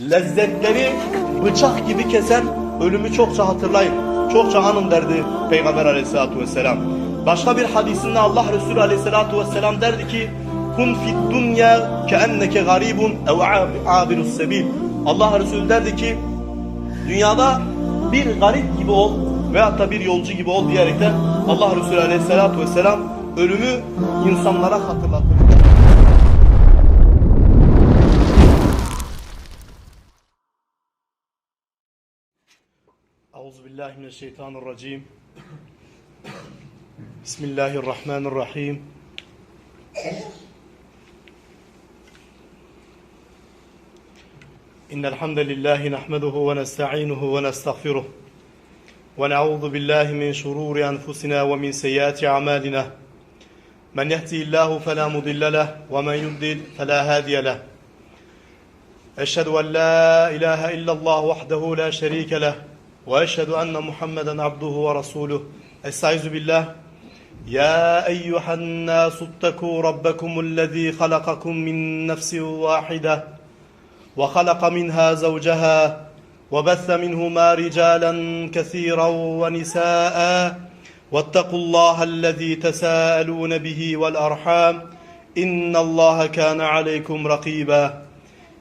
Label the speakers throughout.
Speaker 1: lezzetleri bıçak gibi kesen ölümü çokça hatırlayın. Çokça anın derdi Peygamber aleyhissalatu vesselam. Başka bir hadisinde Allah Resulü aleyhissalatu vesselam derdi ki Kun fid dunya keenneke garibun ev abirus sebil. Allah Resulü derdi ki dünyada bir garip gibi ol veyahut da bir yolcu gibi ol diyerekten Allah Resulü aleyhissalatu vesselam ölümü insanlara hatırlatır. Euzu billahi mineşşeytanirracim. Bismillahirrahmanirrahim. إن الحمد لله نحمده ونستعينه ونستغفره ونعوذ بالله من شرور أنفسنا ومن سيئات أعمالنا من يهدي الله فلا مضل له ومن يضلل فلا هادي له أشهد أن لا إله إلا الله وحده لا شريك له وأشهد أن محمدا عبده ورسوله. أستعيذ بالله. يا أيها الناس اتقوا ربكم الذي خلقكم من نفس واحدة وخلق منها زوجها وبث منهما رجالا كثيرا ونساء واتقوا الله الذي تساءلون به والأرحام إن الله كان عليكم رقيبا.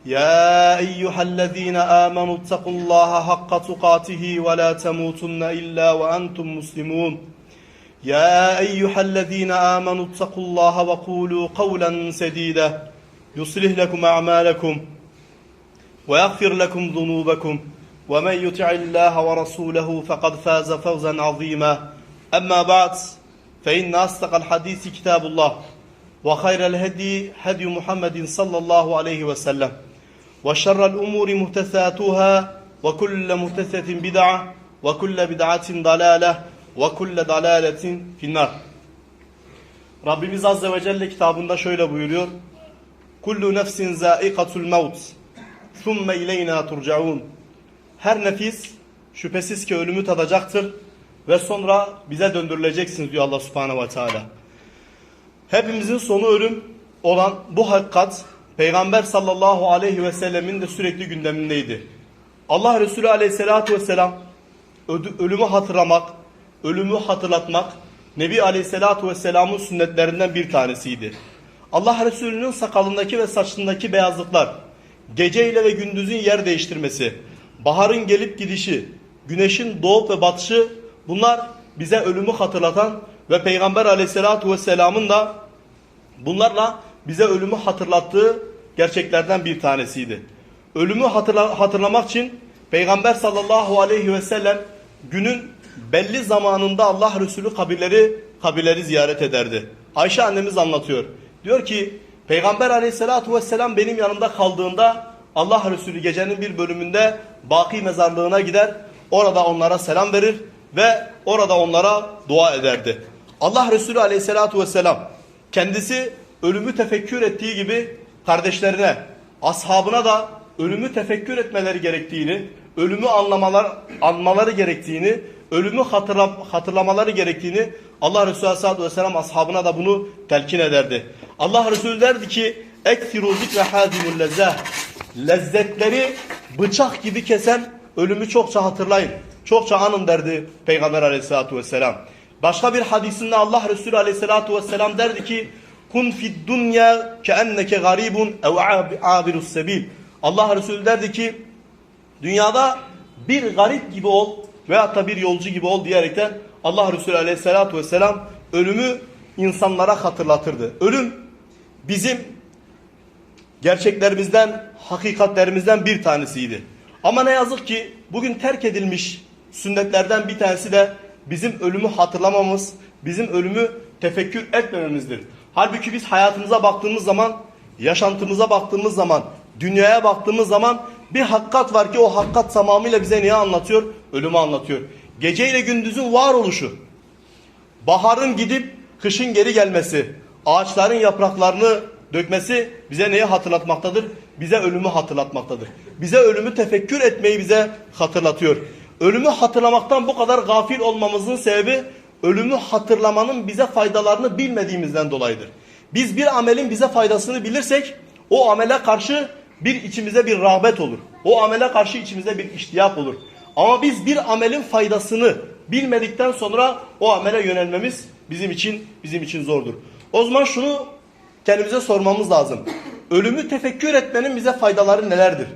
Speaker 1: يا أيها الذين آمنوا اتقوا الله حق تقاته ولا تموتن إلا وأنتم مسلمون. يا أيها الذين آمنوا اتقوا الله وقولوا قولا سديدا. يصلح لكم أعمالكم ويغفر لكم ذنوبكم. ومن يطع الله ورسوله فقد فاز فوزا عظيما. أما بعد فإن أصدق الحديث كتاب الله وخير الهدي هدي محمد صلى الله عليه وسلم. وشر الأمور محدثاتها وكل محدثة بدعة وكل بدعة ضلالة وكل ضلالة في النار Rabbimiz Azze ve Celle kitabında şöyle buyuruyor. Kullu nefsin zâikatul mevt. Thumme ileyna turcaun. Her nefis şüphesiz ki ölümü tadacaktır ve sonra bize döndürüleceksiniz diyor Allah Subhanahu ve Teala. Hepimizin sonu ölüm olan bu hakikat Peygamber sallallahu aleyhi ve sellemin de sürekli gündemindeydi. Allah Resulü aleyhissalatu vesselam ölümü hatırlamak, ölümü hatırlatmak Nebi aleyhissalatu vesselamın sünnetlerinden bir tanesiydi. Allah Resulü'nün sakalındaki ve saçındaki beyazlıklar, geceyle ve gündüzün yer değiştirmesi, baharın gelip gidişi, güneşin doğup ve batışı bunlar bize ölümü hatırlatan ve Peygamber aleyhissalatu vesselamın da bunlarla bize ölümü hatırlattığı gerçeklerden bir tanesiydi. Ölümü hatırla- hatırlamak için Peygamber sallallahu aleyhi ve sellem günün belli zamanında Allah Resulü kabirleri kabirleri ziyaret ederdi. Ayşe annemiz anlatıyor. Diyor ki Peygamber aleyhissalatu vesselam benim yanımda kaldığında Allah Resulü gecenin bir bölümünde Baki mezarlığına gider. Orada onlara selam verir ve orada onlara dua ederdi. Allah Resulü aleyhissalatu vesselam kendisi ölümü tefekkür ettiği gibi kardeşlerine, ashabına da ölümü tefekkür etmeleri gerektiğini, ölümü anlamalar, anmaları gerektiğini, ölümü hatırla, hatırlamaları gerektiğini Allah Resulü Aleyhisselatü Vesselam ashabına da bunu telkin ederdi. Allah Resulü derdi ki اَكْثِرُوا ذِكْرَ حَازِمُ اللَّذَّةِ Lezzetleri bıçak gibi kesen ölümü çokça hatırlayın. Çokça anın derdi Peygamber Aleyhisselatü Vesselam. Başka bir hadisinde Allah Resulü Aleyhisselatü Vesselam derdi ki Kun fid dunya keenneke garibun ev abirus sebil. Allah Resulü derdi ki dünyada bir garip gibi ol veyahut da bir yolcu gibi ol diyerekten Allah Resulü Aleyhisselatü Vesselam ölümü insanlara hatırlatırdı. Ölüm bizim gerçeklerimizden, hakikatlerimizden bir tanesiydi. Ama ne yazık ki bugün terk edilmiş sünnetlerden bir tanesi de bizim ölümü hatırlamamız, bizim ölümü tefekkür etmememizdir. Halbuki biz hayatımıza baktığımız zaman, yaşantımıza baktığımız zaman, dünyaya baktığımız zaman bir hakikat var ki o hakikat tamamıyla bize neyi anlatıyor? Ölümü anlatıyor. Gece ile gündüzün varoluşu, baharın gidip kışın geri gelmesi, ağaçların yapraklarını dökmesi bize neyi hatırlatmaktadır? Bize ölümü hatırlatmaktadır. Bize ölümü tefekkür etmeyi bize hatırlatıyor. Ölümü hatırlamaktan bu kadar gafil olmamızın sebebi ölümü hatırlamanın bize faydalarını bilmediğimizden dolayıdır. Biz bir amelin bize faydasını bilirsek o amele karşı Bir içimize bir rağbet olur. O amele karşı içimize bir iştiyak olur. Ama biz bir amelin faydasını bilmedikten sonra o amele yönelmemiz bizim için bizim için zordur. O zaman şunu kendimize sormamız lazım. Ölümü tefekkür etmenin bize faydaları nelerdir?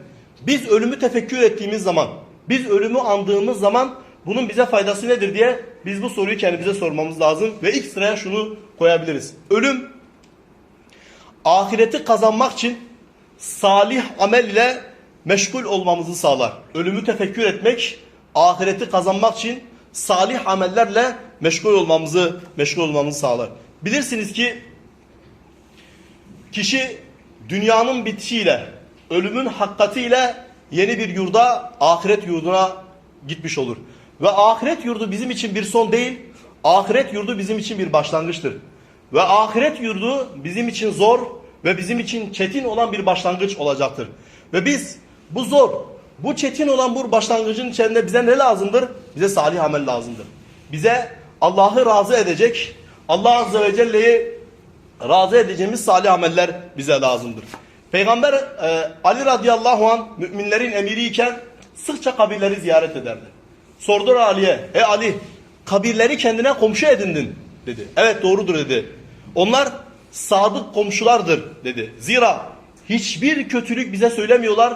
Speaker 1: Biz ölümü tefekkür ettiğimiz zaman, biz ölümü andığımız zaman bunun bize faydası nedir diye biz bu soruyu kendimize sormamız lazım. Ve ilk sıraya şunu koyabiliriz. Ölüm ahireti kazanmak için salih amel ile meşgul olmamızı sağlar. Ölümü tefekkür etmek ahireti kazanmak için salih amellerle meşgul olmamızı meşgul olmamızı sağlar. Bilirsiniz ki kişi dünyanın bitişiyle, ölümün hakikatiyle yeni bir yurda, ahiret yurduna gitmiş olur. Ve ahiret yurdu bizim için bir son değil, ahiret yurdu bizim için bir başlangıçtır. Ve ahiret yurdu bizim için zor ve bizim için çetin olan bir başlangıç olacaktır. Ve biz bu zor, bu çetin olan bu başlangıcın içinde bize ne lazımdır? Bize salih amel lazımdır. Bize Allah'ı razı edecek, Allah Azze ve Celle'yi razı edeceğimiz salih ameller bize lazımdır. Peygamber e, Ali radıyallahu an müminlerin emiriyken sıkça kabirleri ziyaret ederdi. Sordular Ali'ye, ey Ali kabirleri kendine komşu edindin dedi. Evet doğrudur dedi. Onlar sadık komşulardır dedi. Zira hiçbir kötülük bize söylemiyorlar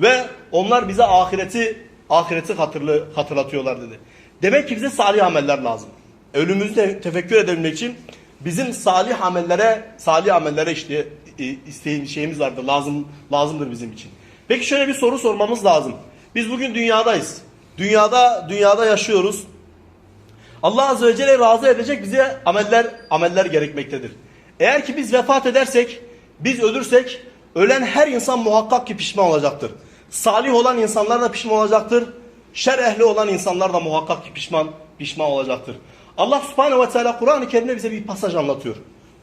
Speaker 1: ve onlar bize ahireti ahireti hatırlı, hatırlatıyorlar dedi. Demek ki bize salih ameller lazım. Ölümümüzü te- tefekkür edebilmek için bizim salih amellere salih amellere işte e, isteğim şeyimiz vardır. Lazım lazımdır bizim için. Peki şöyle bir soru sormamız lazım. Biz bugün dünyadayız. Dünyada dünyada yaşıyoruz. Allah Azze ve Celle razı edecek bize ameller ameller gerekmektedir. Eğer ki biz vefat edersek, biz ölürsek ölen her insan muhakkak ki pişman olacaktır. Salih olan insanlar da pişman olacaktır. Şer ehli olan insanlar da muhakkak ki pişman pişman olacaktır. Allah Subhanahu ve Teala Kur'an-ı Kerim'de bize bir pasaj anlatıyor.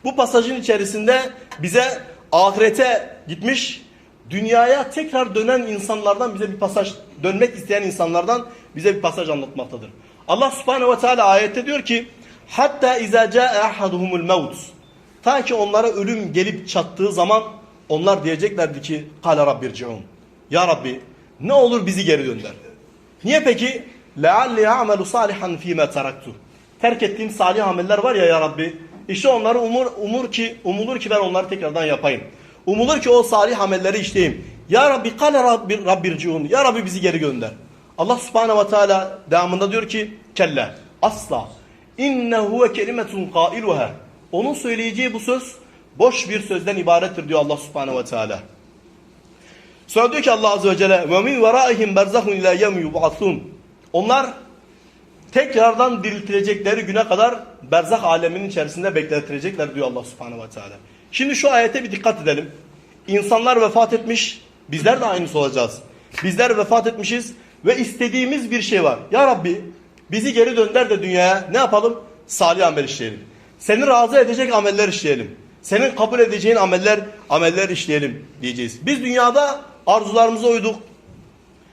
Speaker 1: Bu pasajın içerisinde bize ahirete gitmiş, dünyaya tekrar dönen insanlardan bize bir pasaj, dönmek isteyen insanlardan bize bir pasaj anlatmaktadır. Allah Subhanahu ve Teala ayette diyor ki: "Hatta iza caa ahaduhumul maut." Ta ki onlara ölüm gelip çattığı zaman onlar diyeceklerdi ki: "Kale rabbirciun." Ya Rabbi ne olur bizi geri gönder. Niye peki? لَعَلِّ يَعْمَلُ صَالِحًا ف۪ي مَا تَرَكْتُ Terk ettiğim salih ameller var ya ya Rabbi. İşte onları umur, umur ki, umulur ki ben onları tekrardan yapayım. Umulur ki o salih amelleri işleyeyim. Ya Rabbi kale Rabbi, Rabbirciun. Ya Rabbi bizi geri gönder. Allah subhanehu ve teala devamında diyor ki kelle asla innehu ve kelimetun kailuha. Onun söyleyeceği bu söz boş bir sözden ibarettir diyor Allah subhanehu ve teala. Sonra diyor ki Allah azze ve celle ve min veraihim berzahun ila yevmi. Onlar tekrardan diriltilecekleri güne kadar berzah aleminin içerisinde bekletilecekler diyor Allah subhanehu ve teala. Şimdi şu ayete bir dikkat edelim. İnsanlar vefat etmiş, bizler de aynısı olacağız. Bizler vefat etmişiz ve istediğimiz bir şey var. Ya Rabbi bizi geri dönder de dünyaya ne yapalım? Salih amel işleyelim. Seni razı edecek ameller işleyelim. Senin kabul edeceğin ameller ameller işleyelim diyeceğiz. Biz dünyada arzularımıza uyduk.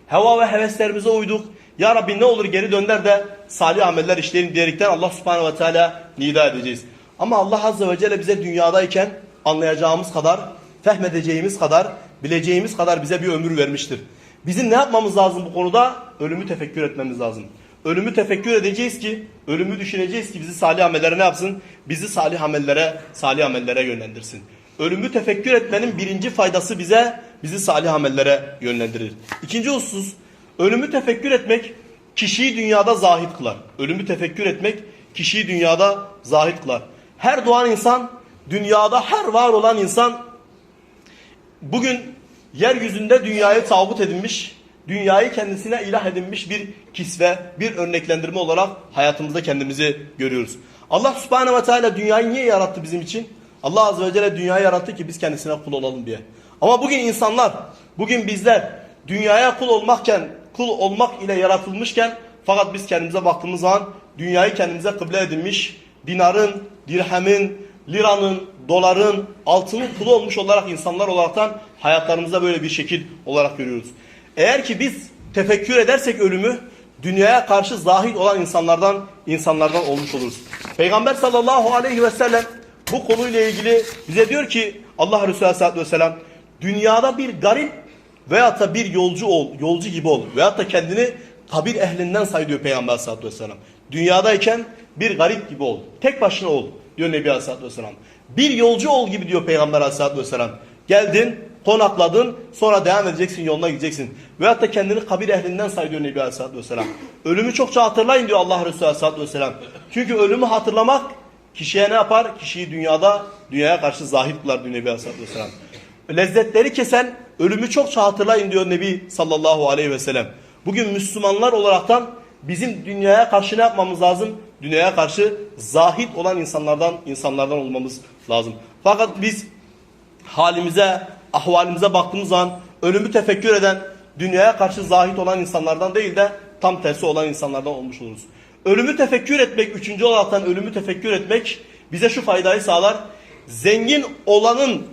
Speaker 1: Heva ve heveslerimize uyduk. Ya Rabbi ne olur geri dönder de salih ameller işleyelim diyerekten Allah subhanehu ve teala nida edeceğiz. Ama Allah azze ve celle bize dünyadayken anlayacağımız kadar, fehmedeceğimiz kadar, bileceğimiz kadar bize bir ömür vermiştir. Bizim ne yapmamız lazım bu konuda? Ölümü tefekkür etmemiz lazım. Ölümü tefekkür edeceğiz ki, ölümü düşüneceğiz ki bizi salih amellere ne yapsın? Bizi salih amellere, salih amellere yönlendirsin. Ölümü tefekkür etmenin birinci faydası bize, bizi salih amellere yönlendirir. İkinci husus, ölümü tefekkür etmek kişiyi dünyada zahit kılar. Ölümü tefekkür etmek kişiyi dünyada zahit kılar. Her doğan insan, dünyada her var olan insan bugün yeryüzünde dünyayı tağut edinmiş, dünyayı kendisine ilah edinmiş bir kisve, bir örneklendirme olarak hayatımızda kendimizi görüyoruz. Allah subhanehu ve teala dünyayı niye yarattı bizim için? Allah azze ve celle dünyayı yarattı ki biz kendisine kul olalım diye. Ama bugün insanlar, bugün bizler dünyaya kul olmakken, kul olmak ile yaratılmışken fakat biz kendimize baktığımız zaman dünyayı kendimize kıble edinmiş, dinarın, dirhemin, liranın, doların, altının kulu olmuş olarak insanlar olaraktan hayatlarımızda böyle bir şekil olarak görüyoruz. Eğer ki biz tefekkür edersek ölümü dünyaya karşı zahid olan insanlardan insanlardan olmuş oluruz. Peygamber sallallahu aleyhi ve sellem bu konuyla ilgili bize diyor ki Allah Resulü aleyhissalatü vesselam
Speaker 2: dünyada bir garip veyahut da bir yolcu ol, yolcu gibi ol. Veyahut da kendini kabir ehlinden say diyor Peygamber aleyhissalatü vesselam. Dünyadayken bir garip gibi ol. Tek başına ol diyor Nebi aleyhissalatü vesselam. Bir yolcu ol gibi diyor Peygamber aleyhissalatü vesselam. Geldin, konakladın, sonra devam edeceksin, yoluna gideceksin. Veyahut da kendini kabir ehlinden say diyor Nebi aleyhissalatü vesselam. Ölümü çokça hatırlayın diyor Allah Resulü aleyhissalatü vesselam. Çünkü ölümü hatırlamak kişiye ne yapar? Kişiyi dünyada, dünyaya karşı zahit kılar diyor Nebi aleyhissalatü vesselam. Lezzetleri kesen ölümü çokça hatırlayın diyor Nebi sallallahu aleyhi ve sellem. Bugün Müslümanlar olaraktan bizim dünyaya karşı ne yapmamız lazım? Dünyaya karşı zahit olan insanlardan insanlardan olmamız lazım. Fakat biz halimize, ahvalimize baktığımız zaman ölümü tefekkür eden, dünyaya karşı zahit olan insanlardan değil de tam tersi olan insanlardan olmuş oluruz. Ölümü tefekkür etmek, üçüncü olaraktan ölümü tefekkür etmek bize şu faydayı sağlar. Zengin olanın,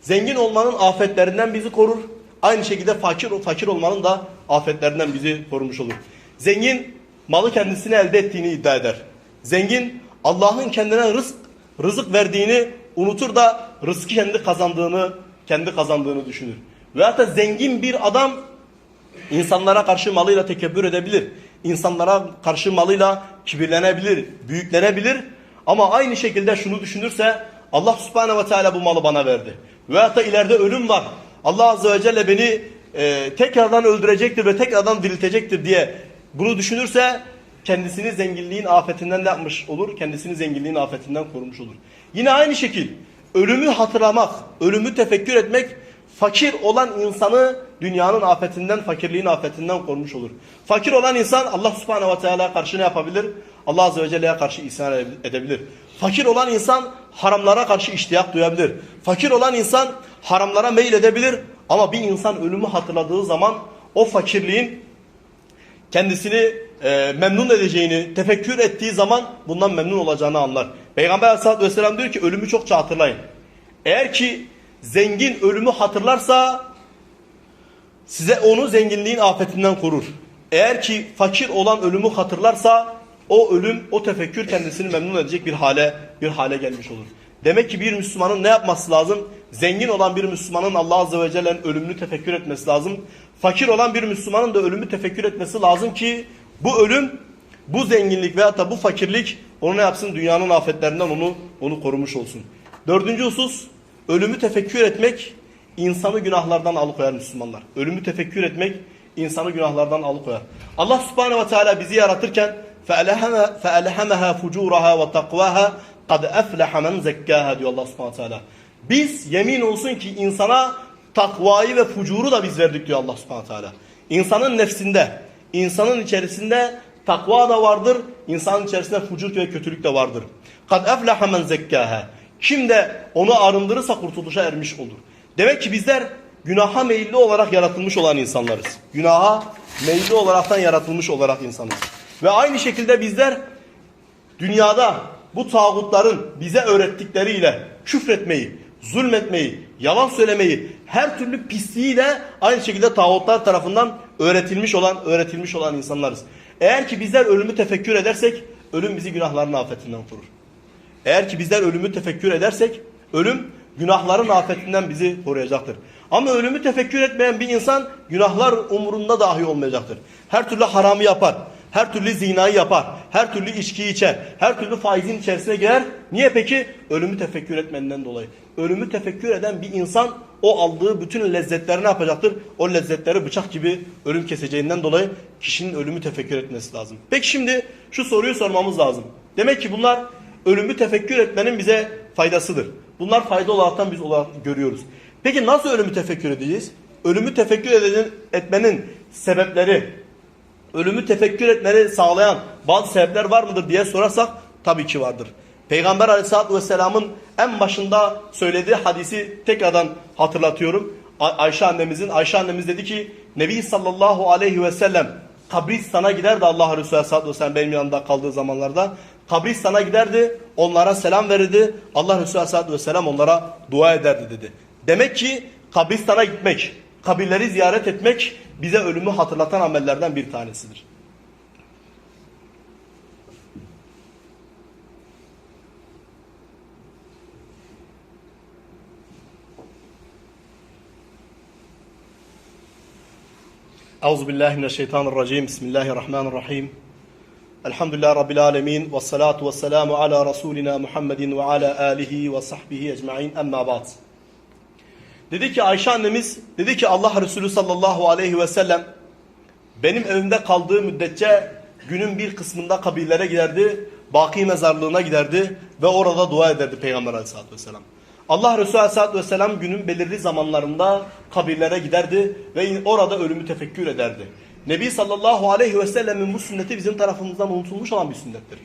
Speaker 2: zengin olmanın afetlerinden bizi korur. Aynı şekilde fakir fakir olmanın da afetlerinden bizi korumuş olur. Zengin malı kendisine elde ettiğini iddia eder. Zengin Allah'ın kendine rızk rızık verdiğini unutur da rızkı kendi kazandığını kendi kazandığını düşünür. Veyahut da zengin bir adam insanlara karşı malıyla tekebbür edebilir. İnsanlara karşı malıyla kibirlenebilir, büyüklenebilir. Ama aynı şekilde şunu düşünürse Allah subhanehu ve teala bu malı bana verdi. Veyahut da ileride ölüm var. Allah azze ve celle beni e, tekrardan öldürecektir ve tekrardan diriltecektir diye bunu düşünürse kendisini zenginliğin afetinden de yapmış olur. Kendisini zenginliğin afetinden korumuş olur. Yine aynı şekil ölümü hatırlamak, ölümü tefekkür etmek fakir olan insanı dünyanın afetinden, fakirliğin afetinden korumuş olur. Fakir olan insan Allah subhanehu ve teala karşı ne yapabilir? Allah azze ve celle'ye karşı isyan edebilir. Fakir olan insan haramlara karşı iştiyak duyabilir. Fakir olan insan haramlara meyil edebilir. Ama bir insan ölümü hatırladığı zaman o fakirliğin kendisini e, memnun edeceğini tefekkür ettiği zaman bundan memnun olacağını anlar. Peygamber aleyhissalatü vesselam diyor ki ölümü çokça hatırlayın. Eğer ki zengin ölümü hatırlarsa size onu zenginliğin afetinden korur. Eğer ki fakir olan ölümü hatırlarsa o ölüm, o tefekkür kendisini memnun edecek bir hale bir hale gelmiş olur. Demek ki bir Müslümanın ne yapması lazım? Zengin olan bir Müslümanın Allah Azze ve Celle'nin ölümünü tefekkür etmesi lazım fakir olan bir Müslümanın da ölümü tefekkür etmesi lazım ki bu ölüm, bu zenginlik veyahut da bu fakirlik onu ne yapsın? Dünyanın afetlerinden onu, onu korumuş olsun. Dördüncü husus, ölümü tefekkür etmek insanı günahlardan alıkoyar Müslümanlar. Ölümü tefekkür etmek insanı günahlardan alıkoyar. Allah subhanehu ve teala bizi yaratırken فَأَلْهَمَهَا فُجُورَهَا وَتَقْوَاهَا قَدْ اَفْلَحَ مَنْ زَكَّاهَا diyor Allah subhanehu ve teala. Biz yemin olsun ki insana takvayı ve fucuru da biz verdik diyor Allah subhanahu teala. İnsanın nefsinde, insanın içerisinde takva da vardır, insanın içerisinde fucur ve kötülük de vardır. Kad efleha men zekkâhe. Kim de onu arındırırsa kurtuluşa ermiş olur. Demek ki bizler günaha meyilli olarak yaratılmış olan insanlarız. Günaha meyilli olaraktan yaratılmış olarak insanız. Ve aynı şekilde bizler dünyada bu tağutların bize öğrettikleriyle küfretmeyi, zulmetmeyi, yalan söylemeyi, her türlü pisliğiyle aynı şekilde tağutlar tarafından öğretilmiş olan öğretilmiş olan insanlarız. Eğer ki bizler ölümü tefekkür edersek ölüm bizi günahların afetinden korur. Eğer ki bizler ölümü tefekkür edersek ölüm günahların afetinden bizi koruyacaktır. Ama ölümü tefekkür etmeyen bir insan günahlar umurunda dahi olmayacaktır. Her türlü haramı yapar. Her türlü zinayı yapar. Her türlü içkiyi içer. Her türlü faizin içerisine girer. Niye peki? Ölümü tefekkür etmenden dolayı. Ölümü tefekkür eden bir insan o aldığı bütün lezzetleri ne yapacaktır? O lezzetleri bıçak gibi ölüm keseceğinden dolayı kişinin ölümü tefekkür etmesi lazım. Peki şimdi şu soruyu sormamız lazım. Demek ki bunlar ölümü tefekkür etmenin bize faydasıdır. Bunlar fayda olaraktan biz olarak görüyoruz. Peki nasıl ölümü tefekkür edeceğiz? Ölümü tefekkür etmenin sebepleri, ölümü tefekkür etmeni sağlayan bazı sebepler var mıdır diye sorarsak tabii ki vardır. Peygamber aleyhissalatü vesselamın en başında söylediği hadisi tekrardan hatırlatıyorum. Ayşe annemizin, Ayşe annemiz dedi ki Nebi sallallahu aleyhi ve sellem kabristana giderdi Allah Resulü aleyhissalatü vesselam benim yanımda kaldığı zamanlarda. Kabristana giderdi, onlara selam verirdi. Allah Resulü aleyhissalatü vesselam onlara dua ederdi dedi. Demek ki kabristana gitmek, kabirleri ziyaret etmek bize ölümü hatırlatan amellerden bir tanesidir. Euzu billahi mineşşeytanirracim. Bismillahirrahmanirrahim. Elhamdülillahi rabbil alamin ve salatu vesselamu ala rasulina Muhammedin ve ala alihi ve sahbihi ecmaîn. Amma ba'd. Dedi ki Ayşe annemiz dedi ki Allah Resulü sallallahu aleyhi ve sellem benim evimde kaldığı müddetçe günün bir kısmında kabirlere giderdi. Baki mezarlığına giderdi ve orada dua ederdi Peygamber aleyhissalatü vesselam. Allah Resulü aleyhissalatü vesselam günün belirli zamanlarında kabirlere giderdi ve orada ölümü tefekkür ederdi. Nebi sallallahu aleyhi ve sellemin bu sünneti bizim tarafımızdan unutulmuş olan bir sünnettir.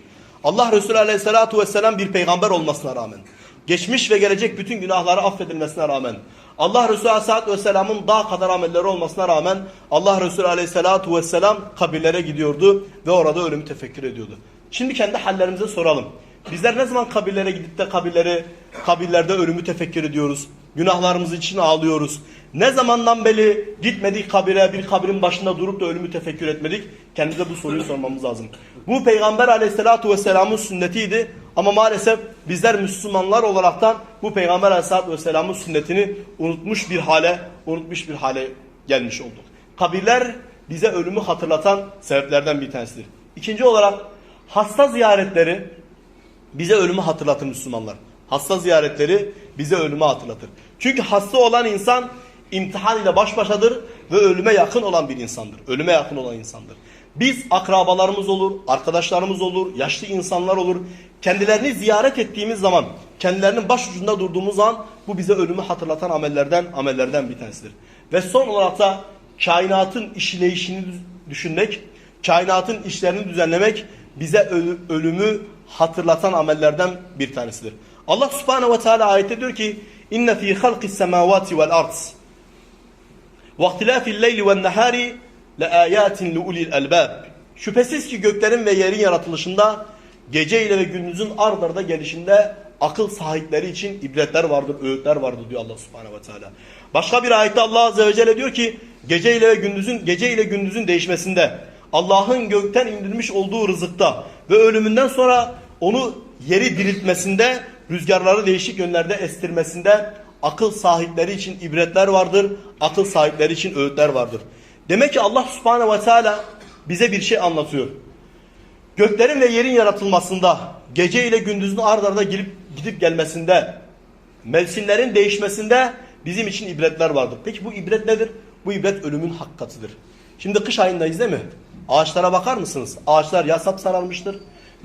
Speaker 2: Allah Resulü aleyhissalatu vesselam bir peygamber olmasına rağmen, geçmiş ve gelecek bütün günahları affedilmesine rağmen, Allah Resulü aleyhissalatu vesselamın daha kadar amelleri olmasına rağmen Allah Resulü aleyhissalatu vesselam kabirlere gidiyordu ve orada ölümü tefekkür ediyordu. Şimdi kendi hallerimize soralım. Bizler ne zaman kabirlere gidip de kabirleri, kabirlerde ölümü tefekkür ediyoruz? Günahlarımız için ağlıyoruz. Ne zamandan beri gitmedik kabire, bir kabrin başında durup da ölümü tefekkür etmedik? Kendimize bu soruyu sormamız lazım. Bu Peygamber aleyhissalatu vesselamın sünnetiydi. Ama maalesef bizler Müslümanlar olaraktan bu Peygamber aleyhissalatu vesselamın sünnetini unutmuş bir hale, unutmuş bir hale gelmiş olduk. Kabirler bize ölümü hatırlatan sebeplerden bir tanesidir. İkinci olarak hasta ziyaretleri bize ölümü hatırlatır Müslümanlar. Hasta ziyaretleri bize ölümü hatırlatır. Çünkü hasta olan insan imtihan ile baş başadır ve ölüme yakın olan bir insandır. Ölüme yakın olan insandır. Biz akrabalarımız olur, arkadaşlarımız olur, yaşlı insanlar olur. Kendilerini ziyaret ettiğimiz zaman, kendilerinin baş ucunda durduğumuz zaman bu bize ölümü hatırlatan amellerden amellerden bir tanesidir. Ve son olarak da kainatın işleyişini düşünmek, kainatın işlerini düzenlemek bize ölü- ölümü hatırlatan amellerden bir tanesidir. Allah subhanehu ve teala ayette diyor ki inne fi halqis semavati vel ard nehari le ayatin li ulil albab. Şüphesiz ki göklerin ve yerin yaratılışında gece ile ve gündüzün ard arda gelişinde akıl sahipleri için ibretler vardır, öğütler vardır diyor Allah Subhanahu ve Teala. Başka bir ayette Allah Azze ve Celle diyor ki gece ile ve gündüzün gece ile gündüzün değişmesinde Allah'ın gökten indirmiş olduğu rızıkta ve ölümünden sonra onu yeri diriltmesinde rüzgarları değişik yönlerde estirmesinde akıl sahipleri için ibretler vardır. Akıl sahipleri için öğütler vardır. Demek ki Allah subhanehu ve teala bize bir şey anlatıyor. Göklerin ve yerin yaratılmasında, gece ile gündüzün ard arda gelip gidip gelmesinde, mevsimlerin değişmesinde bizim için ibretler vardır. Peki bu ibret nedir? Bu ibret ölümün hakikatıdır. Şimdi kış ayındayız değil mi? Ağaçlara bakar mısınız? Ağaçlar ya sap sararmıştır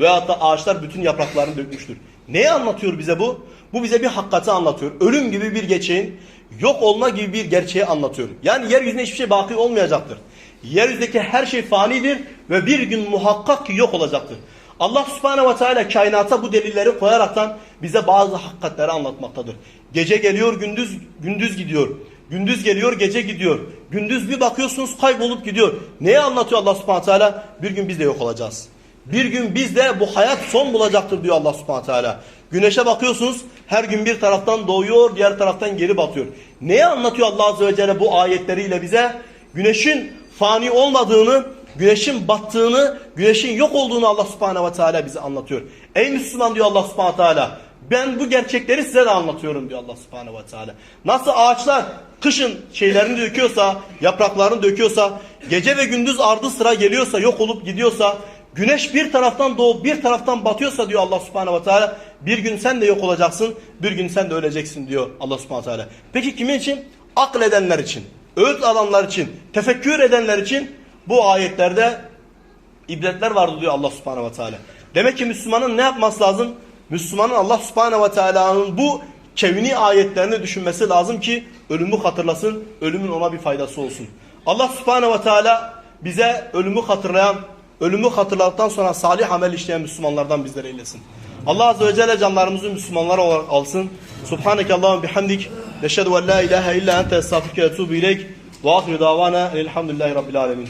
Speaker 2: veyahut da ağaçlar bütün yapraklarını dökmüştür. Neyi anlatıyor bize bu? Bu bize bir hakikati anlatıyor. Ölüm gibi bir gerçeğin yok olma gibi bir gerçeği anlatıyor. Yani yeryüzünde hiçbir şey baki olmayacaktır. Yeryüzündeki her şey fanidir ve bir gün muhakkak ki yok olacaktır. Allah subhanehu ve teala kainata bu delilleri koyaraktan bize bazı hakikatleri anlatmaktadır. Gece geliyor gündüz gündüz gidiyor. Gündüz geliyor gece gidiyor. Gündüz bir bakıyorsunuz kaybolup gidiyor. Neyi anlatıyor Allah subhanahu teala? Bir gün biz de yok olacağız. Bir gün biz de bu hayat son bulacaktır diyor Allah subhanahu teala. Güneşe bakıyorsunuz her gün bir taraftan doğuyor diğer taraftan geri batıyor. Neyi anlatıyor Allah azze ve celle bu ayetleriyle bize? Güneşin fani olmadığını, güneşin battığını, güneşin yok olduğunu Allah subhanahu ve teala bize anlatıyor. Ey Müslüman diyor Allah subhanahu teala. Ben bu gerçekleri size de anlatıyorum diyor Allah subhanahu ve teala. Nasıl ağaçlar kışın şeylerini döküyorsa, yapraklarını döküyorsa, gece ve gündüz ardı sıra geliyorsa, yok olup gidiyorsa, güneş bir taraftan doğup bir taraftan batıyorsa diyor Allah subhanahu ve teala, bir gün sen de yok olacaksın, bir gün sen de öleceksin diyor Allah subhanahu ve teala. Peki kimin için? Akledenler için, öğüt alanlar için, tefekkür edenler için bu ayetlerde ibretler vardı diyor Allah subhanahu ve teala. Demek ki Müslümanın ne yapması lazım? Müslümanın Allah subhanahu ve teala'nın bu kevni ayetlerini düşünmesi lazım ki ölümü hatırlasın, ölümün ona bir faydası olsun. Allah subhanahu ve teala bize ölümü hatırlayan, ölümü hatırladıktan sonra salih amel işleyen Müslümanlardan bizleri eylesin. Allah azze ve celle canlarımızı Müslümanlar olarak alsın. Subhaneke Allahümme bihamdik. Neşhedü en la ilahe illa ente estağfirke ve etubu ileyk. Ve ahiru davana elhamdülillahi rabbil alemin.